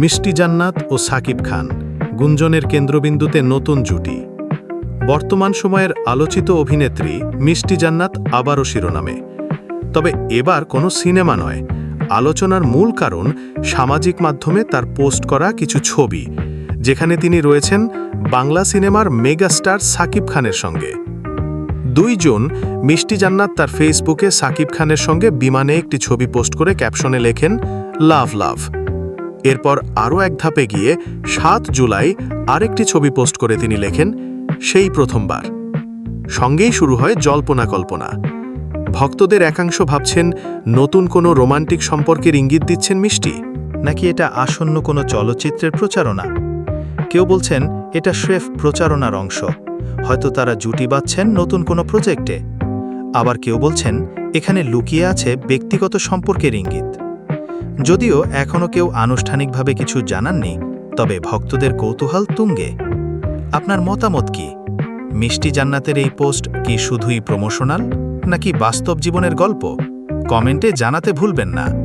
মিষ্টি জান্নাত ও সাকিব খান, গুঞ্জনের কেন্দ্রবিন্দুতে নতুন জুটি। বর্তমান সময়ের আলোচিত অভিনেত্রী মিষ্টি জান্নাত আবারও শিরোনামে। তবে এবার কোনো সিনেমা নয়, আলোচনার মূল কারণ সামাজিক মাধ্যমে তার পোস্ট করা কিছু ছবি, যেখানে তিনি রয়েছেন বাংলা সিনেমার মেগাস্টার সাকিব খানের সঙ্গে। দুই জুন মিষ্টি জান্নাত তার ফেসবুকে সাকিব খানের সঙ্গে বিমানে একটি ছবি পোস্ট করে ক্যাপশনে লেখেন, লাভ লাভ। এরপর আরও এক ধাপে গিয়ে সাত জুলাই আরেকটি ছবি পোস্ট করে তিনি লেখেন, সেই প্রথমবার। সঙ্গেই শুরু হয় জল্পনা কল্পনা। ভক্তদের একাংশ ভাবছেন, নতুন কোনো রোমান্টিক সম্পর্কের ইঙ্গিত দিচ্ছেন মিষ্টি? নাকি এটা আসন্ন কোনো চলচ্চিত্রের প্রচারণা? কেউ বলছেন, এটা স্রেফ প্রচারণার অংশ। হয়তো তারা জুটি বাঁধছেন নতুন কোনো প্রজেক্টে। আবার কেউ বলছেন, এখানে লুকিয়ে আছে ব্যক্তিগত সম্পর্কের ইঙ্গিত। যদিও এখনও কেউ আনুষ্ঠানিকভাবে কিছু জানাননি, তবে ভক্তদের কৌতূহল তুঙ্গে। আপনার মতামত কি? মিষ্টি জান্নাতের এই পোস্ট কি শুধুই প্রমোশনাল, নাকি বাস্তব জীবনের গল্প? কমেন্টে জানাতে ভুলবেন না।